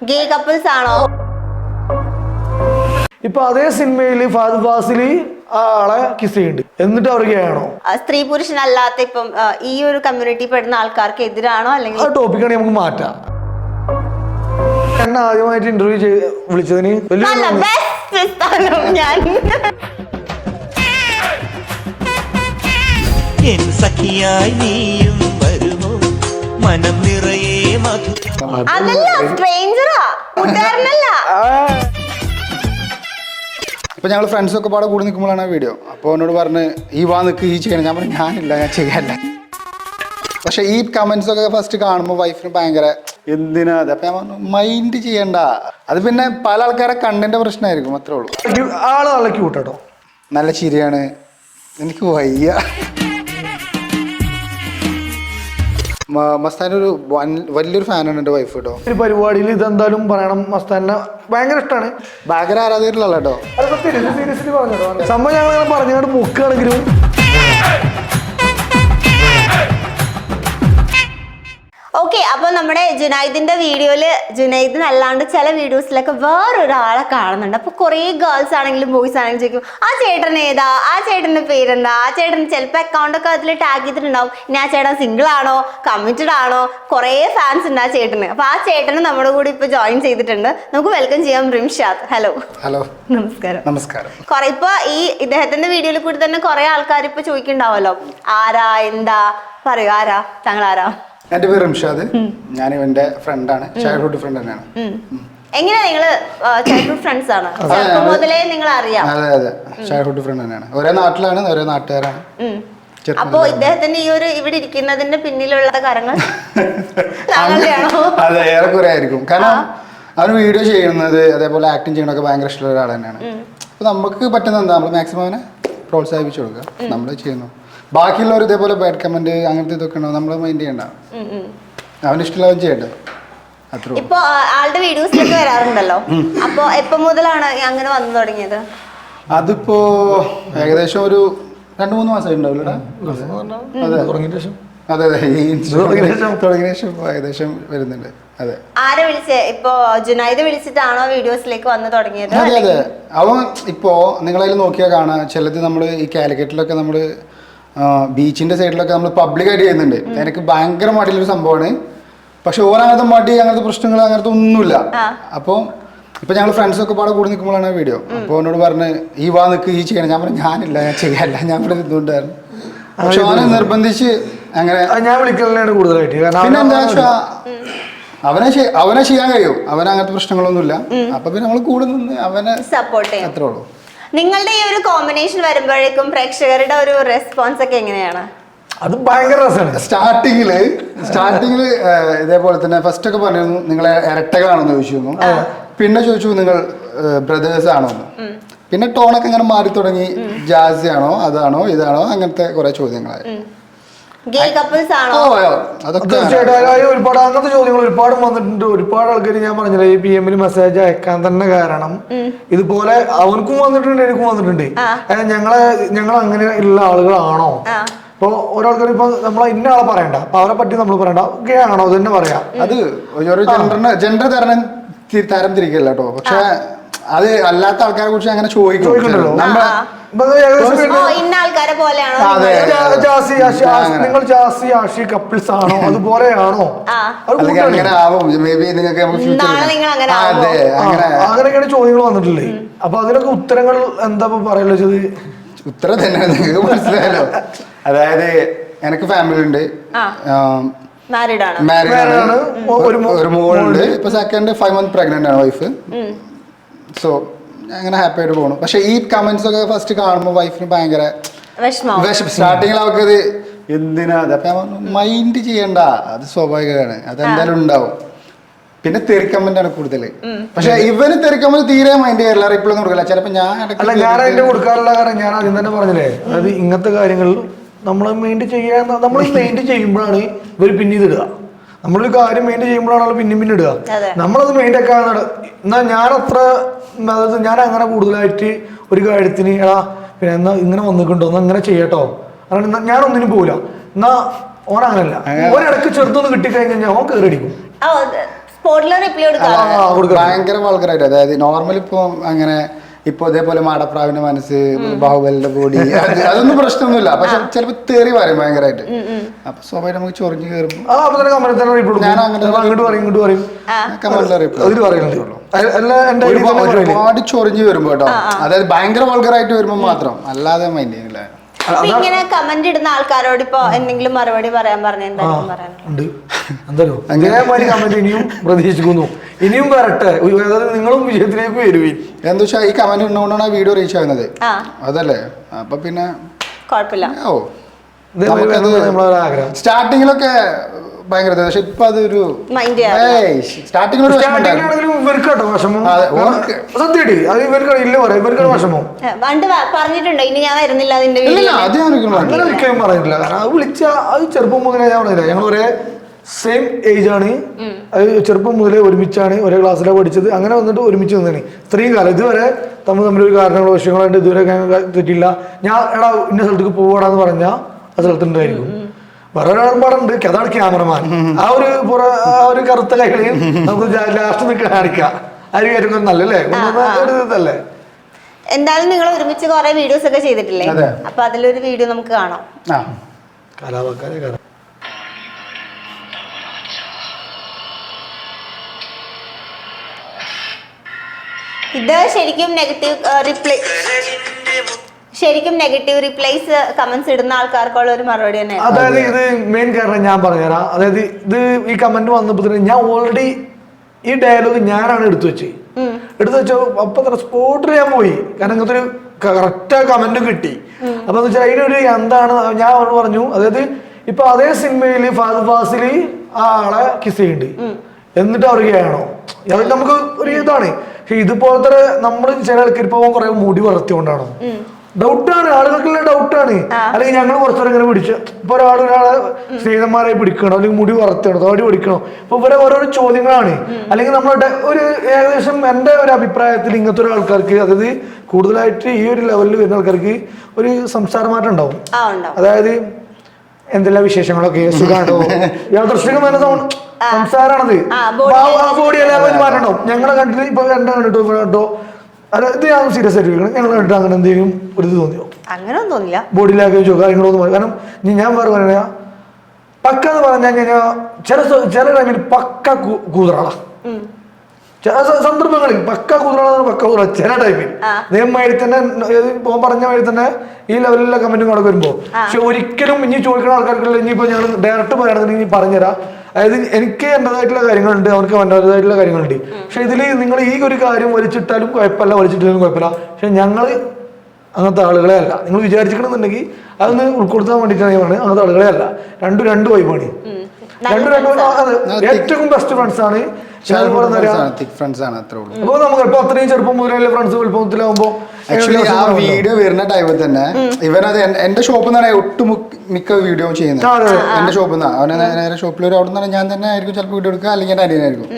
ഗേ couples ആണോ? ഇപ്പൊ അതേ സിനിമയിൽ ഫഹദ് ഫാസിലി ആ ആളെ കിസ് ചെയ്യുന്നുണ്ട്. എന്നിട്ട് അവർ ഗേ ആണോ? സ്ത്രീ പുരുഷനല്ലാത്ത ഇപ്പം ഈ ഒരു കമ്മ്യൂണിറ്റി പെടുന്ന ആൾക്കാർക്ക് എതിരാണോ അല്ലെങ്കിൽ ആ ടോപ്പിക്കാണ് നമുക്ക് മാറ്റാം. എന്നെ ആദ്യമായിട്ട് ഇന്റർവ്യൂ ചെയ്ത് വിളിച്ചതിന് വലിയ നല്ല ബെസ്റ്റ് സ്ഥാനം ഞാൻ. എൻ സഖിയായി നീയും വരുമോ? മനം നിറയെ അതല്ല സ്ട്രേഞ്ചറാ. കൂട്ടുകാരനല്ല. ഇപ്പൊ ഞങ്ങൾ ഫ്രണ്ട്സ് ഒക്കെ പാടെ കൂടി നിൽക്കുമ്പോഴാണ് ആ വീഡിയോ അപ്പോൾ എന്നോട് പറഞ്ഞ് ഈ വാ നിൽക്ക് ഈ ചെയ്യണം. ഞാൻ പറഞ്ഞു ഞാനില്ല ഞാൻ ചെയ്യാനില്ല പക്ഷെ ഈ കമന്റ്സ് ഒക്കെ ഫസ്റ്റ് കാണുമ്പോൾ വൈഫിന് ഭയങ്കര എന്തിനാ അത്? അപ്പൊ ഞാൻ പറഞ്ഞു മൈൻഡ് ചെയ്യണ്ട. അത് പിന്നെ പല ആൾക്കാരെ കണ്ടന്റ് പ്രശ്നമായിരിക്കും അത്രേ ഉള്ളൂ. ആൾ നല്ല ക്യൂട്ട് കേട്ടോ നല്ല ചിരിയാണ്. എനിക്ക് വയ്യ. മസ്താന്റെ ഒരു വലിയൊരു ഫാനാണ് എന്റെ വൈഫ് കേട്ടോ ഒരു പരിപാടിയിൽ ഇതെന്തായാലും പറയണം മസ്താനെ ഭയങ്കര ഇഷ്ടമാണ് ഭയങ്കര ആരാധകരിലല്ലോ കേട്ടോ സീരിയസ്ലി പറഞ്ഞോ? സംഭവം ഞങ്ങൾ പറഞ്ഞുകൊണ്ട് മുക്കാണെങ്കിലും. ഓക്കെ അപ്പൊ നമ്മുടെ ജുനൈദിന്റെ വീഡിയോയിൽ ജുനൈദ് അല്ലാണ്ട് ചില വീഡിയോസിലൊക്കെ വേറൊരാളെ കാണുന്നുണ്ട്. അപ്പൊ കുറെ ഗേൾസ് ആണെങ്കിലും ബോയ്സ് ആണെങ്കിലും ചോദിക്കും ആ ചേട്ടൻ ഏതാ? ആ ചേട്ടന്റെ പേരെന്താ? ആ ചേട്ടൻ ചിലപ്പോൾ അക്കൗണ്ടൊക്കെ അതിൽ ടാഗ് ചെയ്തിട്ടുണ്ടാവും. ഇനി ആ ചേട്ടൻ സിംഗിൾ ആണോ? കമ്മിറ്റഡ് ആണോ? കുറെ ഫാൻസ് ഉണ്ട് ആ ചേട്ടന്. അപ്പൊ ആ ചേട്ടന് നമ്മുടെ കൂടി ഇപ്പൊ ജോയിൻ ചെയ്തിട്ടുണ്ട്. നമുക്ക് വെൽക്കം ചെയ്യാം റിംഷാദ്. ഹലോ ഹലോ നമസ്കാരം. നമസ്കാരം. കുറെ ഇപ്പൊ ഈ ഇദ്ദേഹത്തിന്റെ വീഡിയോയിൽ കൂടി തന്നെ കുറെ ആൾക്കാർ ഇപ്പൊ ചോദിക്കുന്നുണ്ടാവല്ലോ. ആരാ? എന്താ? പറയൂ ആരാ? താങ്കൾ ആരാ എന്റെ പേര് റിംഷാദ് ഞാൻ ഇവന്റെ ഫ്രണ്ടാണ് ചൈൽഡ്ഹുഡ് ഫ്രണ്ട് തന്നെയാണ്. എങ്ങനെയാ നിങ്ങൾ ചൈൽഡ്ഹുഡ് ഫ്രണ്ട്സ് ആണ്? മുതലേ നിങ്ങൾ അറിയാം. അതെ അതെ. ചൈൽഡ്ഹുഡ് ഫ്രണ്ട് തന്നെയാണ്. ഒരേ നാട്ടിലാണ് ഒരേ നാട്ടുകാരാണ്. അപ്പോ ഇദ്ദേഹത്തിന്റെ ഈ ഒരു ഇവിടെ ഇരിക്കുന്നതിന്റെ പിന്നിലുള്ള കാര്യങ്ങൾ അതെ ഏറെക്കുറെ ആയിരിക്കും. കാരണം അവന് വീഡിയോ ചെയ്യുന്നത് അതേപോലെ ആക്ടിങ് ചെയ്യണമൊക്കെ ഭയങ്കര ഇഷ്ടമുള്ള ഒരാൾ തന്നെയാണ്. അപ്പൊ നമുക്ക് പറ്റുന്ന എന്താ? നമ്മൾ മാക്സിമം അവനെ പ്രോത്സാഹിപ്പിച്ചു കൊടുക്കുക. നമ്മൾ ചെയ്യുന്നു. ബാക്കിയുള്ളവർ ഇതേപോലെ ബാഡ് കമന്റ് അങ്ങനത്തെ ഇതൊക്കെ ഉണ്ടോ? നമ്മൾ മൈൻഡ് ചെയ്യണ്ട. അവന് ഇഷ്ടമുള്ളവൻ ചെയ്യട്ടെ. അത്രേ ഉള്ളൂ. ഇപ്പൊ ആ, ആളുടെ വീഡിയോസിലൊക്കെ വരാറുണ്ടല്ലോ. അപ്പൊ എപ്പോ മുതലാണ് അങ്ങനെ വന്നു തുടങ്ങിയത്? അതിപ്പോ ഏകദേശം ഒരു രണ്ടു മൂന്ന് മാസം ഉണ്ടാവില്ല അതെ. തുടങ്ങിയ ശേഷം? അതെ ഈ തുടങ്ങിയ ഏകദേശം വരുന്നുണ്ട്. അതെ. ആരെ വിളിച്ചേ? ഇപ്പോ ജുനൈദ് വിളിച്ചിട്ടാണോ വീഡിയോസിലേക്ക് വന്നു തുടങ്ങിയത്? അതെ അതെ. അവൻ ഇപ്പോ നിങ്ങളതിൽ നോക്കിയാൽ കാണാം. ചിലത് നമ്മൾ ഈ കാലിക്കറ്റിലൊക്കെ നമ്മൾ ബീച്ചിന്റെ സൈഡിലൊക്കെ നമ്മൾ പബ്ലിക്കായിട്ട് ചെയ്യുന്നുണ്ട്. എനിക്ക് ഭയങ്കര മടിയുള്ളൊരു സംഭവമാണ്. പക്ഷെ ഓരോ അങ്ങനത്തെ മടി അങ്ങനത്തെ പ്രശ്നങ്ങൾ അങ്ങനത്തെ ഒന്നുമില്ല. അപ്പോൾ ഇപ്പൊ ഞങ്ങൾ ഫ്രണ്ട്സ് ഒക്കെ പാടെ കൂടി നിൽക്കുമ്പോഴാണ് വീഡിയോ അപ്പോൾ എന്നോട് പറഞ്ഞ് ഈ വാ നിൽക്ക് ഈ ചെയ്യണം. ഞാൻ പറഞ്ഞു ഞാനില്ല ഞാൻ ചെയ്യാനില്ല ഞാൻ ഇവിടെ നിന്നുകൊണ്ടായിരുന്നു. പക്ഷെ അവനെ നിർബന്ധിച്ച് അങ്ങനെ ഞാൻ വിളിക്കലാണ് കൂടുതലായിട്ട്. കാരണം പിന്നെ എന്താ അവന് വെച്ചാ അവനെ അവനെ ചെയ്യാൻ കഴിയും. അവനങ്ങനത്തെ അങ്ങനത്തെ പ്രശ്നങ്ങളൊന്നുമില്ല. അപ്പൊ പിന്നെ നമ്മൾ കൂടെ നിന്ന് അവനെ സപ്പോർട്ട് അത്രേ ഉള്ളൂ. നിങ്ങളുടെ ഈ ഒരു കോമ്പിനേഷൻ വരുമ്പോഴേക്കും പ്രേക്ഷകരുടെ ഒരു റെസ്പോൺസ് ഒക്കെ എങ്ങനെയാണ്? അത് ഭയങ്കര രസമാണ്. സ്റ്റാർട്ടിങ്ങിൽ സ്റ്റാർട്ടിങ്ങിൽ ഇതേപോലെ തന്നെ ഫസ്റ്റ് ഒക്കെ പറഞ്ഞിരുന്നു നിങ്ങളെ ഇരട്ടകളാണെന്ന് ചോദിച്ചിരുന്നു. പിന്നെ ചോദിച്ചു നിങ്ങൾ ബ്രദേഴ്സ് ആണോ? പിന്നെ ടോണൊക്കെ ഇങ്ങനെ മാറി തുടങ്ങി. ജാസി ആണോ അതാണോ ഇതാണോ അങ്ങനത്തെ കുറെ ചോദ്യങ്ങളായി. ഗേ കപ്പിൾസ് ആണോ? തീർച്ചയായിട്ടും ഒരുപാട് അങ്ങനത്തെ ചോദ്യങ്ങൾ ഒരുപാട് വന്നിട്ടുണ്ട്. ഒരുപാട് ആൾക്കാർ ഞാൻ പറഞ്ഞില്ല ഈ പി എമ്മിൽ മെസ്സേജ് അയക്കാൻ തന്നെ കാരണം ഇതുപോലെ അവനക്കും വന്നിട്ടുണ്ട് എനിക്കും വന്നിട്ടുണ്ട്. ഞങ്ങളെ ഞങ്ങൾ അങ്ങനെ ഉള്ള ആളുകളാണോ. ഇപ്പൊ ഒരാൾക്കാർ ഇപ്പൊ നമ്മളെ ഇന്ന ആളെ പറയണ്ട. അപ്പൊ അവരെ പറ്റി നമ്മൾ പറയണ്ട. ഗേ ആണോ? അത് തന്നെ പറയാം. അത് ഓരോ ജെൻഡറിന് ജെൻഡർ തരണം തരം തിരിക്കല്ലോ കേട്ടോ. പക്ഷെ അത് അല്ലാത്ത ആൾക്കാരെ കുറിച്ച് അങ്ങനെ ചോദിക്കും ചോദിക്കണ്ടല്ലോ. നമ്മളെ ഇപ്പൊ അത് ഏകദേശം ഓ ഇന്ന ആൾക്കാരെ പോലെയാണോ? ജാസി ആഷി നിങ്ങൾ ജാസി ആഷി കപ്പിൾസ് ആണോ? അതുപോലെയാണോ? അങ്ങനെ ആവും. മേ ബി നിങ്ങൾക്ക് അതെ അങ്ങനെ. അങ്ങനെയൊക്കെയാണ് ചോദ്യങ്ങൾ വന്നിട്ടില്ലേ അപ്പൊ അതിനൊക്കെ ഉത്തരങ്ങൾ എന്താ പറയുള്ളത് വെച്ചത്? ഉത്തരം തന്നെ നിങ്ങൾക്ക് മനസ്സിലായല്ലോ. അതായത് എനിക്ക് ഫാമിലി ഉണ്ട്. മാരീഡ് ആണ്. ഒരു മോളുണ്ട്. ഇപ്പൊ സെക്കൻഡ് ഫൈവ് മന്ത് പ്രഗ്നന്റ് ആണ് വൈഫ് സോ അങ്ങനെ ഹാപ്പി ആയിട്ട് പോകണം പക്ഷെ ഈ കമന്റ്സ് ഒക്കെ ഫസ്റ്റ് കാണുമ്പോൾ വൈഫിന് ഭയങ്കര സ്റ്റാർട്ടിങ്ങിൽ അവർക്ക് എന്തിനാ? മൈൻഡ് ചെയ്യണ്ട. അത് സ്വാഭാവികമാണ്. അത് എന്തായാലും ഉണ്ടാവും. പിന്നെ തെറിക്കമ്മന്റ് ആണ് കൂടുതൽ പക്ഷെ ഇവന് തെറിക്കമന്റ് തീരെ മൈൻഡ് ചെയ്യാറില്ല. റിപ്ലൈ ഒന്നും കൊടുക്കില്ല. ചിലപ്പോ ഞാൻ അല്ല ഞാൻ അതിന്റെ കൊടുക്കാറുള്ള കാരണം ഞാൻ ആദ്യം തന്നെ പറഞ്ഞില്ലേ? അതായത് ഇങ്ങനത്തെ കാര്യങ്ങളിൽ നമ്മൾ മൈൻഡ് ചെയ്യാൻ നമ്മൾ മെയിന്റ് ചെയ്യുമ്പോഴാണ് ഇവർ പിന്നീട് ഇതിടുക നമ്മളൊരു കാര്യം മെയിന്റ് ചെയ്യുമ്പോഴാണ് ആൾ പിന്നെയും പിന്നെ ഇടുക. അതെ. നമ്മളത് മെയിന്റെ ഒക്കെ എന്നാ ഞാൻ അത്ര അതായത് ഞാൻ അങ്ങനെ കൂടുതലായിട്ട് ഒരു കാര്യത്തിന് എടാ പിന്നെ എന്നാ ഇങ്ങനെ വന്നിട്ടുണ്ടോ? എന്നാ ഇങ്ങനെ ചെയ്യട്ടോ. അങ്ങനെ ഞാൻ ഒന്നിനും പോവില്ല. എന്നാ ഓൻ അങ്ങനല്ല. ഒരിടക്ക് ചെറുതൊന്ന് കിട്ടിക്കഴിഞ്ഞാൽ കഴിഞ്ഞാൽ ഓൻ കയറി അടിക്കും. ഭയങ്കര വൾഗറായിട്ട് അതായത് നോർമൽ ഇപ്പൊ അങ്ങനെ ഇപ്പൊ ഇതേപോലെ മാടപ്രാവിന്റെ മനസ്സ് ബാഹുബലിന്റെ ബോഡി അതൊന്നും പ്രശ്നമൊന്നുമില്ല. പക്ഷെ ചിലപ്പോ തേറി പറയും ഭയങ്കരമായിട്ട് അപ്പൊ സ്വാഭാവികം നമുക്ക് ചൊറിഞ്ഞു കയറും ഞാൻ അങ്ങനെ ഒരുപാട്? ചൊറിഞ്ഞു വരുമ്പോ കേട്ടോ. അതായത് ഭയങ്കര വൾഗറായിട്ട് വരുമ്പോ മാത്രം. അല്ലാതെ മൈൻഡ് അപ്പൊ ഇങ്ങനെ കമന്റ് ഇടുന്ന ആൾക്കാരോട് ഇപ്പൊ എന്തെങ്കിലും മറുപടി പറയാൻ പറഞ്ഞ ഉണ്ട്. എന്തായാലും അതേമാതിരി കമന്റ് ഇനിയും പ്രതീക്ഷിക്കുന്നു. ഇനിയും വരട്ടെ. നിങ്ങളും വിജയത്തിലേക്ക് വരുവീൻ. എന്താ വെച്ചാൽ ഈ കമന്റ് ഇട്ടുകൊണ്ടാണ് വീഡിയോ റീച്ച് ആകുന്നത്. അതല്ലേ? അപ്പൊ പിന്നെ കുഴപ്പമില്ല. ഓ. സ്റ്റാർട്ടിങ്ങിലൊക്കെ ഭയങ്കര. പക്ഷെ ഇപ്പൊ അതൊരു സ്റ്റാർട്ടിങ്ങിലൊരു. സത്യടി അത് ഇവർക്ക് ഇല്ല പറയാം. ഇവർക്ക് വിഷമം. പണ്ട് പറഞ്ഞിട്ടുണ്ടോ ഇനി ഞാൻ വരുന്നില്ല അതിന്റെ വീഡിയോ അത് ഞാൻ ഒരിക്കലും അങ്ങനെ പറഞ്ഞില്ല. ഒരിക്കലും പറഞ്ഞിട്ടില്ല. കാരണം വിളിച്ച അത് ചെറുപ്പം മുതലേ ഞാൻ പറഞ്ഞില്ല? ഞങ്ങൾ ഒരേ സെയിം ഏജ് ആണ്. അത് ചെറുപ്പം മുതലേ ഒരുമിച്ചാണ് ഒരേ ക്ലാസ്സിലാണ് പഠിച്ചത്. അങ്ങനെ വന്നിട്ട് ഒരുമിച്ച് നിന്നാണ്. ഇത്രയും കാലം. ഇതുവരെ തമ്മിൽ തമ്മിൽ ഒരു കാരണങ്ങളോ വിഷയങ്ങളോ ഇതുവരെ തെറ്റില്ല ഞാൻ എടാ ഇന്ന സ്ഥലത്തേക്ക് പോവാടാന്ന് പറഞ്ഞാൽ ആ സ്ഥലത്തുണ്ടായിരിക്കും വേറെ ഒരാൾ പാടുണ്ട്. അതാണ് ക്യാമറമാൻ. ആ ഒരു പുറ ആ ഒരു കറുത്ത കൈകളിൽ നമുക്ക് ലാസ്റ്റ് നിൽക്കാൻ കാണിക്കാം. ആ ഒരു കാര്യം നല്ലല്ലേ ഒരു ഇതല്ലേ? എന്തായാലും നിങ്ങൾ ഒരുമിച്ച് കുറെ വീഡിയോസ് ഒക്കെ ചെയ്തിട്ടില്ലേ. അപ്പൊ അതിലൊരു വീഡിയോ നമുക്ക് കാണാം. കലാപക്കാരെ കല ഇത് ശരിക്കും നെഗറ്റീവ് റിപ്ലൈ ശരിക്കും നെഗറ്റീവ് റിപ്ലൈസ് കമന്റ്സ് ഇടുന്ന ആൾക്കാർക്കുള്ള ഒരു മറുപടി തന്നെ. അതായത് ഇത് മെയിൻ കാരണം ഞാൻ പറഞ്ഞുതരാം. അതായത് ഇത് ഈ കമന്റ് വന്നപ്പോൾ തന്നെ ഞാൻ ഓൾറെഡി ഈ ഡയലോഗ് ഞാനാണ് എടുത്തു വെച്ചത്. എടുത്തു വെച്ചോ അപ്പൊ തന്നെ സ്പോട്ടിൽ ഞാൻ പോയി. കാരണം ഇങ്ങനത്തെ ഒരു കറക്റ്റ് കമന്റ് കിട്ടി. അപ്പൊ എന്ന് വെച്ചാൽ അതിനൊരു എന്താണ് ഞാൻ അവരോട് പറഞ്ഞു അതായത് ഇപ്പൊ അതേ സിനിമയിൽ ഫാദ് ഫാസിൽ ആ ആളെ കിസ് ചെയ്യുന്നുണ്ട്. എന്നിട്ട് അറിയാണോ അത് നമുക്ക് ഒരു ഇതാണ്. പക്ഷെ ഇതുപോലത്തെ നമ്മൾ ചില ആൾക്കാർ ഇപ്പൊ കുറെ മുടി വളർത്തിക്കൊണ്ടാണോ. ഡൗട്ടാണ് ആളുകൾക്കുള്ള ഡൗട്ടാണ് അല്ലെങ്കിൽ ഞങ്ങൾ കുറച്ചുകൂടെ ഇങ്ങനെ പിടിച്ച് ഇപ്പൊ ഒരാൾ ഒരാളെ സ്നേഹിതന്മാരെ പിടിക്കണോ? അല്ലെങ്കിൽ മുടി വളർത്തണോ തോടി പിടിക്കണോ? അപ്പൊ ഇവരെ ഓരോരോ ചോദ്യങ്ങളാണ്. അല്ലെങ്കിൽ നമ്മളുടെ ഒരു ഏകദേശം എന്റെ ഒരു അഭിപ്രായത്തിൽ ഇങ്ങനത്തെ ഒരു ആൾക്കാർക്ക് അതായത് കൂടുതലായിട്ട് ഈ ഒരു ലെവലിൽ വരുന്ന ആൾക്കാർക്ക് ഒരു സംസാര മാറ്റം ഉണ്ടാവും. ആ ഉണ്ടാവും. അതായത് എന്തെല്ലാം വിശേഷങ്ങളൊക്കെ? സുഖാണോ? യാദൃശ്ചികമായ body ബോഡി എല്ലാം മാറ്റണ്ടാവും ഞങ്ങളെ കണ്ടിട്ട് ഇപ്പൊ രണ്ടോ കണ്ടിട്ടോ അല്ല ഇത് ഞാൻ സീരിയസ് ആയിട്ട് ചോദിക്കണം ഞങ്ങൾ കണ്ടിട്ട് അങ്ങനെ എന്തെങ്കിലും ഒരു ഇത് തോന്നിയോ? അങ്ങനെ ഒന്നും തോന്നില്ല. ബോഡി ലാംഗ്വേജോ കാര്യങ്ങളോ ഒന്നും പറയും കാരണം ഇനി ഞാൻ വേറെ പറയാ പക്ക എന്ന് പറഞ്ഞു കഴിഞ്ഞാൽ ചില സ- ചില ടൈമിൽ പക്ക കൂ- കൂതറള. ചില സ- സന്ദർഭങ്ങളിൽ പക്ക കുതിരള പക്ക കൂതറ ചില ടൈമിൽ അതേമാതിരി തന്നെ ഏത് പോകാൻ പറഞ്ഞ മാതിരി തന്നെ ഈ ലെവലിലെ കമന്റും കൂടെ വരുമ്പോ. പക്ഷെ ഒരിക്കലും ഇനി ചോദിക്കുന്ന ആൾക്കാർക്കുള്ള ഇനിയിപ്പോ ഞങ്ങൾ ഡയറക്റ്റ് പറയുകയാണെന്നുണ്ടെങ്കിൽ പറഞ്ഞുതരാം. അതായത് എനിക്ക് എന്റെതായിട്ടുള്ള കാര്യങ്ങളുണ്ട് അവർക്ക് അവന്റെതായിട്ടുള്ള കാര്യങ്ങളുണ്ട്. പക്ഷെ ഇതിൽ നിങ്ങൾ ഈ ഒരു കാര്യം വലിച്ചിട്ടാലും കുഴപ്പമില്ല വലിച്ചിട്ടാലും കുഴപ്പമില്ല. പക്ഷെ ഞങ്ങൾ അങ്ങനത്തെ ആളുകളെ അല്ല. നിങ്ങൾ വിചാരിച്ചിട്ടുണ്ടെന്നുണ്ടെങ്കിൽ അതൊന്ന് ഉൾക്കൊടുത്താൻ വേണ്ടിയിട്ടാണ് ഞാൻ അങ്ങനത്തെ ആളുകളെ അല്ല. രണ്ടും രണ്ട് വൈബാണ് രണ്ടും രണ്ട് അതെ ഏറ്റവും ബെസ്റ്റ് ഫ്രണ്ട്സ് ആണ് ഫ്രണ്ട്സ് ആണ്. അത്രേ ഉള്ളൂ. അപ്പോൾ നമുക്ക് ഇപ്പൊ അത്രയും ചെറുപ്പം മുതലേ ഫ്രണ്ട്സ് ആക്ച്വലി ആ വീഡിയോ വരുന്ന ടൈമിൽ തന്നെ ഇവനത് എന്റെ ഷോപ്പിൽ നിന്നാണ് ഒട്ടുമുക്ക മിക്ക വീഡിയോ ചെയ്യുന്നത്. എന്റെ ഷോപ്പിൽ നിന്നാണ് അവനെ നേരെ ഷോപ്പിൽ ഒരു അവിടെ നിന്നാണ് ഞാൻ തന്നെ ആയിരിക്കും ചിലപ്പോൾ വീഡിയോ എടുക്കുക അല്ലെങ്കിൽ എന്റെ അനിയനായിരിക്കും.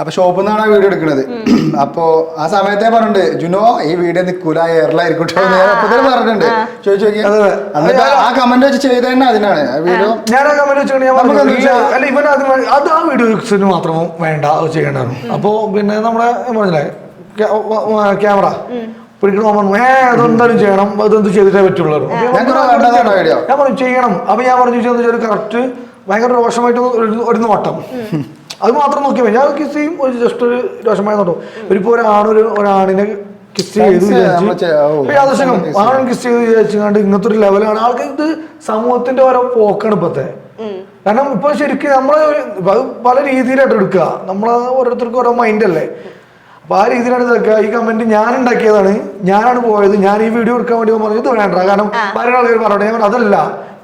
അപ്പൊ ഷോപ്പിൽ നിന്നാണ് വീഡിയോ എടുക്കുന്നത് അപ്പോ ആ സമയത്തെ പറഞ്ഞിട്ടുണ്ട് ജുനോ ഈ വീഡിയോ നിൽക്കൂല എയറിലായിരിക്കും എന്ന് പറഞ്ഞിട്ടുണ്ട് ചോദിച്ചു നോക്കി. എന്നിട്ട് ആ കമന്റ് വെച്ച് ചെയ്ത തന്നെ അതിനാണ്. ആ വീഡിയോ ഞാൻ ആ കമന്റ് ഇല്ല, അല്ല ഇവൻ അത് അത് ആ വീഡിയോസിന് മാത്രം വേണ്ട അത് ചെയ്യണ്ടായിരുന്നു അപ്പോ പിന്നെ നമ്മുടെ പറഞ്ഞില്ലേ ക്യാമറ. ഒരിക്കലും പറഞ്ഞു ഏ അതെന്തായാലും ചെയ്യണം. അതെന്ത് ചെയ്തിട്ടേ പറ്റുള്ളൂ. ഞാൻ പറഞ്ഞു, വീഡിയോ. ഞാൻ പറഞ്ഞു ചെയ്യണം. അപ്പൊ ഞാൻ പറഞ്ഞു ചെയ്തെന്ന് വെച്ചാൽ കറക്റ്റ് ഭയങ്കര രോഷമായിട്ട് ഒരു നോട്ടം. അത് മാത്രം നോക്കിയാൽ മതി. ഞാൻ കിസ് ചെയ്യും ഒരു ജസ്റ്റ് ഒരു രോഷമായ നോട്ടോ ഒരിപ്പോ ഒരാണൊരു ഒരാണിനെ കിസ് ചെയ്ത് യാദൃശ്ചികം. ആണും കിസ് ചെയ്ത് വിചാരിച്ചുകൊണ്ട് ഇങ്ങനത്തെ ഒരു ലെവലാണ് ആൾക്ക് ഇത് സമൂഹത്തിന്റെ ഓരോ പോക്കാണ് ഇപ്പത്തെ. കാരണം ഇപ്പൊ ശരിക്കും നമ്മളെ പല രീതിയിലായിട്ട് എടുക്കുക. നമ്മളെ ഓരോരുത്തർക്കും ഓരോ മൈൻഡ് അല്ലേ? അപ്പൊ ആ രീതിയിലാണ് ഇതൊക്കെ. ഈ കമന്റ് ഞാൻ ഉണ്ടാക്കിയതാണ്. ഞാനാണ് പോയത്. ഞാൻ ഈ വീഡിയോ എടുക്കാൻ വേണ്ടി പറഞ്ഞു ഇത് വേണ്ട. കാരണം പല ആളുകൾ പറഞ്ഞു ഞാൻ പറഞ്ഞു, അതല്ല.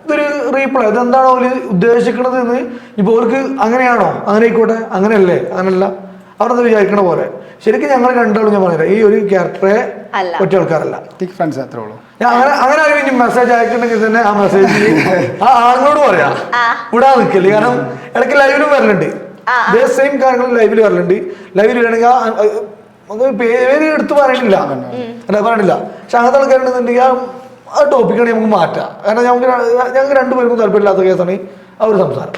ഇതൊരു റീപ്ലൈ എന്താണ് അവർ ഉദ്ദേശിക്കണത് എന്ന് ഇപ്പൊ അവർക്ക് അങ്ങനെയാണോ? അങ്ങനെ ആയിക്കോട്ടെ അങ്ങനെയല്ലേ? അങ്ങനല്ല. അവരത് വിചാരിക്കണ പോലെ. ശരിക്കും ഞങ്ങൾ രണ്ടാളും ഞാൻ പറഞ്ഞില്ല ഈ ഒരു ക്യാരക്ടറെ ഒറ്റ ആൾക്കാരല്ല. ഫ്രണ്ട്സ് അത്രേ ഉള്ളൂ. ഞാൻ അങ്ങനെ അങ്ങനെ ആരും ഇനി മെസ്സേജ് അയക്കുന്നുണ്ടെങ്കിൽ തന്നെ ആ മെസ്സേജ് ആ ആളിനോട് പറയാം. വിടാൻ നിൽക്കില്ല. കാരണം ഇടയ്ക്ക് ലൈവിലും വരലുണ്ട്. ഇതേ സെയിം കാര്യങ്ങൾ ലൈവിൽ വരലുണ്ട്. ലൈവിൽ വരണമെങ്കിൽ നമുക്ക് പേര് എടുത്ത് പറയണില്ല. അല്ല പറയണില്ല. പക്ഷെ അങ്ങനത്തെ ആൾക്കാരുണ്ടെന്നുണ്ടെങ്കിൽ ആ ടോപ്പിക്കാണെങ്കിൽ ടോപ്പിക്കാണ് നമുക്ക് മാറ്റാം. കാരണം ഞങ്ങൾക്ക് ഞങ്ങൾക്ക് രണ്ടുപേർക്കും താല്പര്യമില്ലാത്ത കേസാണ് ആ ഒരു സംസാരം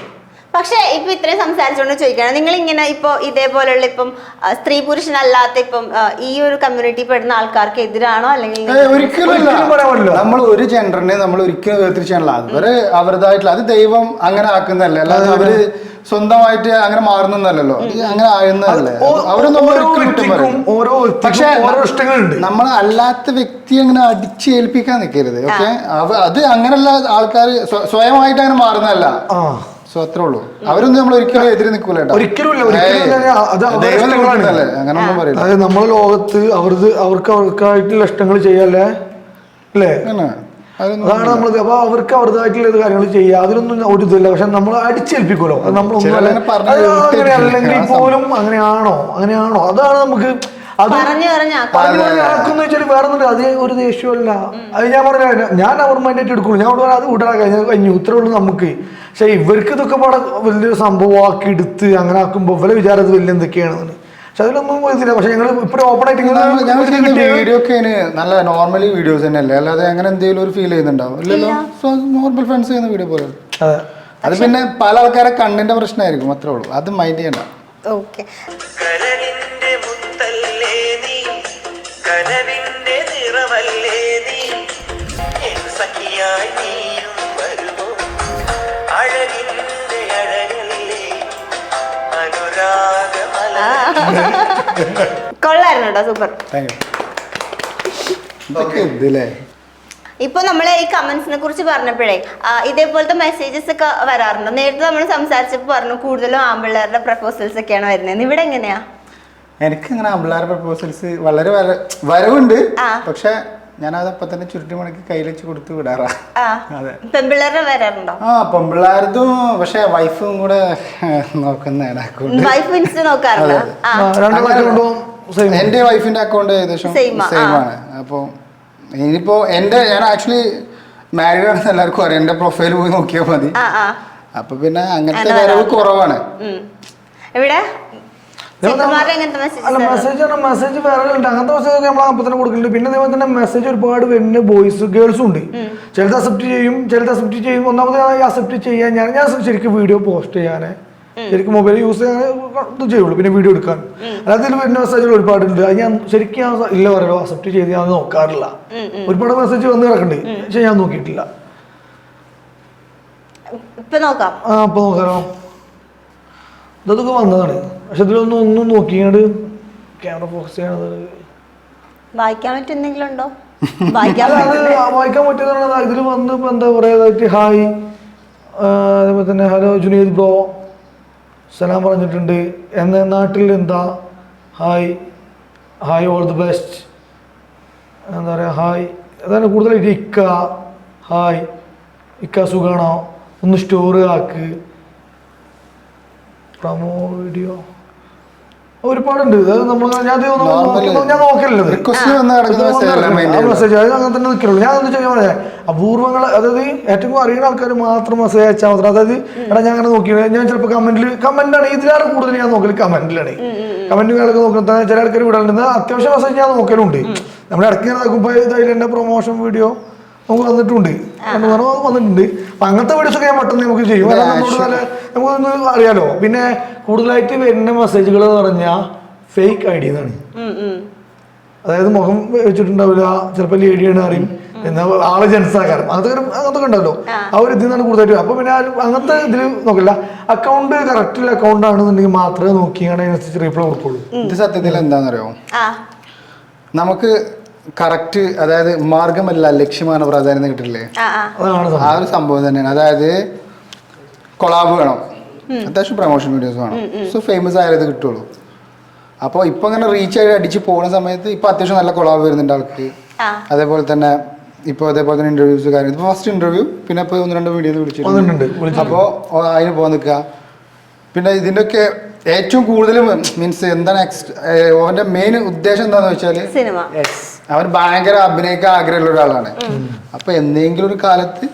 പക്ഷെ ഇപ്പൊ ഇത്രയും സംസാരിച്ചുകൊണ്ട് ചോദിക്കണം. നിങ്ങൾ ഇങ്ങനെ ഇപ്പൊ ഇതേപോലെയുള്ള ഇപ്പം സ്ത്രീ പുരുഷനല്ലാത്ത ഇപ്പം ഈ ഒരു കമ്മ്യൂണിറ്റി പെടുന്ന ആൾക്കാർക്ക് എതിരാണോ? അല്ലെങ്കിൽ ഒരിക്കലും. നമ്മൾ ഒരു ജെൻഡറിനെ നമ്മൾ ഒരിക്കലും വേർതിരിച്ചാണല്ലോ അവർ അവരുടേതായിട്ടുള്ള അത് ദൈവം അങ്ങനെ ആക്കുന്നതല്ലേ. അല്ലാതെ അവർ സ്വന്തമായിട്ട് അങ്ങനെ മാറുന്നല്ലോ അങ്ങനെ ആയുന്നതല്ലേ അവരും നമ്മൾ പക്ഷേ അല്ലാത്ത വ്യക്തി അങ്ങനെ അടിച്ചേൽപ്പിക്കാൻ നിൽക്കരുത് ഓക്കെ? അത് അങ്ങനെയുള്ള ആൾക്കാർ സ്വയമായിട്ട് അങ്ങനെ മാറുന്നതല്ല. ആ. സോ അത്രേ ഉള്ളൂ. അവരൊന്നും നമ്മൾ ഒരിക്കലും എതിരെ നിൽക്കൂല. ഒരിക്കലും അതായത് നമ്മളെ ലോകത്ത് അവർക്ക് അവർക്ക് അവർക്കായിട്ടുള്ള ഇഷ്ടങ്ങൾ ചെയ്യല്ലേ? അല്ലേ അതാണ് നമ്മൾ അപ്പൊ അവർക്ക് അവരുടേതായിട്ടുള്ള കാര്യങ്ങൾ ചെയ്യുക അതിനൊന്നും ഒരു ഇതില്ല. പക്ഷെ നമ്മൾ അടിച്ചേൽപ്പിക്കുമല്ലോ. അത് നമ്മളൊന്നും അങ്ങനെ അല്ലെങ്കിൽ പോലും അങ്ങനെയാണോ? അങ്ങനെയാണോ? അതാണ് നമുക്ക് പറഞ്ഞു പറഞ്ഞു വെച്ചാൽ വേറെ ഒന്നും അത് ഒരു ദേഷ്യമല്ല. അത് ഞാൻ പറഞ്ഞ ഞാൻ അവർ മൈൻഡായിട്ട് എടുക്കുള്ളൂ. ഞാൻ അവിടെ അത് വിടാ കഴിഞ്ഞ കഴിഞ്ഞു. ഇത്രേ ഉള്ളൂ നമുക്ക്. പക്ഷെ ഇവർക്ക് ഇതൊക്കെ പാടെ വലിയൊരു സംഭവമാക്കി എടുത്ത് അങ്ങനെ ആക്കുമ്പോൾ ഇവരെ വിചാരം അത് വലിയ എന്തൊക്കെയാണെന്ന്. പക്ഷെ അതിലൊന്നും ഇതില്ല. പക്ഷെ ഞങ്ങൾ ഇപ്പോഴും ഓപ്പൺ ആയിട്ട് വീഡിയോ ഒക്കെ നല്ല നോർമലി വീഡിയോസ് തന്നെയല്ലേ? അല്ലാതെ അങ്ങനെ എന്തെങ്കിലും ഒരു ഫീൽ ചെയ്യുന്നുണ്ടാവും. ഇല്ലല്ലോ. നോർമൽ ഫ്രണ്ട്സ് ചെയ്യുന്ന വീഡിയോ പോലെ അതെ. അത് പിന്നെ പല ആൾക്കാരെ കണ്ണിന്റെ പ്രശ്നമായിരിക്കും. അത്രേ ഉള്ളൂ. അത് മൈൻഡ് ചെയ്യണ്ട. ഓക്കെ കനവിന്റെ നിറവല്ലേ നീ? എൻ സഖിയായി നീയും വരുമോ? അഴകിന്റെ അഴകല്ലേ? അനുരാഗമല കൊള്ളായിരുന്നു കേട്ടോ സൂപ്പർ. ഇതില്ലേ ഇപ്പൊ നമ്മൾ ഈ കമന്റ്സിനെ കുറിച്ച് പറഞ്ഞപ്പോഴേ ആ, ഇതേപോലത്തെ മെസ്സേജസ് ഒക്കെ വരാറുണ്ടോ. നേരത്തെ നമ്മൾ സംസാരിച്ചപ്പോൾ പറഞ്ഞു കൂടുതലും ആമ്പിള്ളേരുടെ പ്രപ്പോസൽസ് ഒക്കെയാണ് വരുന്നത്. ഇവിടെ എങ്ങനെയാ എനിക്ക് അങ്ങനെ അമ്പിളാർ പ്രപ്പോസൽസ് വളരെ വര വരവുണ്ട്. പക്ഷെ ഞാൻ അതപ്പൊ തന്നെ ചുരുട്ടി മണിക്ക് കയ്യിൽ വെച്ച് കൊടുത്തു വിടാറാ. ആ. അതെ. വരാറുണ്ടോ ആ പെമ്പിള്ളാരതും പക്ഷെ വൈഫും കൂടെ നോക്കുന്നതാണ് അക്കൗണ്ട് വൈഫ് ഇൻസ്റ്റ നോക്കാറുണ്ടോ? ആ. ആ, രണ്ട് അങ്ങനെ- പേരും സെയിം എന്റെ വൈഫിന്റെ അക്കൗണ്ട് ഏകദേശം സെയിം ആണ്. അപ്പോൾ ഇനിയിപ്പോ എന്റെ ഞാൻ ആക്ച്വലി മാരീഡ് ആണെന്ന് എല്ലാവർക്കും അറിയാം. എന്റെ പ്രൊഫൈൽ പോയി നോക്കിയാൽ മതി. ആ ആ. അപ്പൊ പിന്നെ അങ്ങനത്തെ അങ്ങനെ വരവ് കുറവാണ്. എവിടെ? അല്ല മെസ്സേജ് പറഞ്ഞാൽ മെസ്സേജ് വേറെ ഉണ്ട്. അങ്ങനത്തെ മെസ്സേജ് നമ്മൾ അപ്പത്തന്നെ കൊടുക്കുന്നുണ്ട്. പിന്നെ അതേപോലെ തന്നെ മെസ്സേജ് ഒരുപാട് വരുന്ന ബോയ്സ് ഗേൾസും ഉണ്ട്. ചിലത് അക്സെപ്റ്റ് ചെയ്യും ചിലത് അക്സെപ്റ്റ് ചെയ്യും. ഒന്നാമത് അക്സെപ്റ്റ് ചെയ്യാൻ ഞാൻ ഞാൻ ശരിക്കും വീഡിയോ പോസ്റ്റ് ചെയ്യാനേ ശരിക്കും മൊബൈൽ യൂസ് ചെയ്യാൻ ഇത് ചെയ്യുള്ളൂ. പിന്നെ വീഡിയോ എടുക്കാൻ. അല്ലാതെ ഇതിൽ വരുന്ന മെസ്സേജുകൾ ഒരുപാടുണ്ട് അത് ഞാൻ ശരിക്കും ഞാൻ ഇല്ല പറയലോ അക്സെപ്റ്റ് ചെയ്ത് ഞാൻ നോക്കാറില്ല. ഒരുപാട് മെസ്സേജ് വന്ന് കിടക്കുന്നുണ്ട് പക്ഷെ ഞാൻ നോക്കിയിട്ടില്ല. ഇപ്പൊ നോക്കാം. ആ അപ്പൊ നോക്കാലോ. ഇതൊക്കെ വന്നതാണ്. പക്ഷെ ഇതിലൊന്നും ഒന്നും നോക്കിയാണ്ട് ക്യാമറ ഫോക്കസ് ചെയ്യണത് വായിക്കാൻ പറ്റുന്നെങ്കിലും ഉണ്ടോ വായിക്കാൻ പറ്റുന്ന. വായിക്കാൻ പറ്റിയതാണ് ഇതിൽ വന്ന് ഇപ്പൊ എന്താ പറയുക ഹായ് അതേപോലെ തന്നെ ഹലോ ജുനീദ് ബ്രോ സലാം പറഞ്ഞിട്ടുണ്ട്. എന്ന നാട്ടിൽ എന്താ? Hi hi all the best എന്താ പറയുക ഹായ് അതാണ് കൂടുതലായിട്ട് ഇക്ക ഹായ് ഇക്ക സുഖാണോ? ഒന്ന് സ്റ്റോറ് ആക്ക്. പ്രമോ വീഡിയോ ഒരുപാടുണ്ട്. അത് നമ്മൾ ഞാൻ ഞാൻ നോക്കലില്ല മെസ്സേജ് അത് അങ്ങനെ തന്നെ നിൽക്കുള്ളൂ ഞാൻ എന്താ ചെയ്യാൻ പറയാ? അപൂർവങ്ങൾ അതായത് ഏറ്റവും കൂടുതൽ അറിയുന്ന ആൾക്കാർ മാത്രം മെസ്സേജ് അയച്ചാൽ മാത്രം. അതായത് എടാ ഞാൻ അങ്ങനെ നോക്കി ഞാൻ ചിലപ്പോൾ കമന്റിൽ കമന്റ് ആണ്. ഇതിലാണ് കൂടുതൽ ഞാൻ നോക്കൽ കമന്റിലാണ് കമന്റ് കമന്റുകളൊക്കെ നോക്കുന്നത് ചില ആൾക്കാർ വിടാനുണ്ട് അത്യാവശ്യം മെസ്സേജ് ഞാൻ നോക്കലുണ്ട്. നമ്മൾ ഇടയ്ക്ക് ഇങ്ങനെ നോക്കുമ്പോൾ ഇതായാലും എന്റെ പ്രൊമോഷൻ വീഡിയോ നമുക്ക് വന്നിട്ടുണ്ട്. വന്നിട്ടുണ്ട്. അപ്പൊ അങ്ങനത്തെ വീഡിയോസ് ഒക്കെ ഞാൻ പെട്ടെന്ന് നമുക്ക് ചെയ്യും. കാരണം നമ്മളോട് നല്ല നമുക്കൊന്ന് അറിയാലോ. പിന്നെ കൂടുതലായിട്ട് വരുന്ന മെസ്സേജുകൾ എന്ന് പറഞ്ഞാൽ ഫേക്ക് ഐ ഡി എന്നാണ്. അതായത് മുഖം വെച്ചിട്ടുണ്ടാവില്ല. ചിലപ്പോൾ ലേഡിയാണ് അറിയും. എന്നാ ആൾ ജനസാകാരം ആകാരം അങ്ങനത്തെ അങ്ങനത്തെ ഉണ്ടല്ലോ. ആ. ഒരു ഇതിൽ നിന്നാണ് കൂടുതലായിട്ട് അപ്പൊ പിന്നെ അങ്ങനത്തെ ഇതിൽ നോക്കില്ല. അക്കൗണ്ട് കറക്റ്റ് അക്കൗണ്ട് ആണെന്നുണ്ടെങ്കിൽ മാത്രമേ നോക്കിയാണ് അതിനനുസരിച്ച് റീപ്ലൈ കൊടുക്കുള്ളൂ. ഇത് സത്യത്തിൽ എന്താണെന്നറിയോ? നമുക്ക് കറക്റ്റ് അതായത് മാർഗമല്ല ലക്ഷ്യമാണ് പ്രാധാന്യം എന്ന് കിട്ടില്ലേ ആ. ഒരു സംഭവം തന്നെയാണ്. അതായത് കൊളാബ് വേണം. അത്യാവശ്യം പ്രൊമോഷൻ വീഡിയോസ് വേണം. സോ ഫേമസ് ആയത് കിട്ടുള്ളൂ. അപ്പോൾ ഇപ്പൊ ഇങ്ങനെ റീച്ച് ആയി അടിച്ച് പോകുന്ന സമയത്ത് ഇപ്പൊ അത്യാവശ്യം നല്ല കൊളാബ് വരുന്നുണ്ട് ആൾക്ക്. അതേപോലെ തന്നെ ഇപ്പോൾ അതേപോലെ തന്നെ ഇന്റർവ്യൂസ് കാര്യം ഇപ്പോൾ ഫസ്റ്റ് ഇന്റർവ്യൂ പിന്നെ ഇപ്പോൾ ഒന്ന് രണ്ട് വീഡിയോസ് വിളിച്ചിട്ടുണ്ട്. അപ്പോൾ അതിന് പോകാൻ നിൽക്കുക. പിന്നെ ഇതിന്റെയൊക്കെ ഏറ്റവും കൂടുതൽ മീൻസ് എന്താണ് എക്സ് അവന്റെ മെയിൻ ഉദ്ദേശം എന്താണെന്ന് വെച്ചാൽ സിനിമ. അവൻ ഭയങ്കര അഭിനയിക്കാൻ ആഗ്രഹമുള്ള ഒരാളാണ്. അപ്പൊ എന്തെങ്കിലും ഒരു കാലത്ത്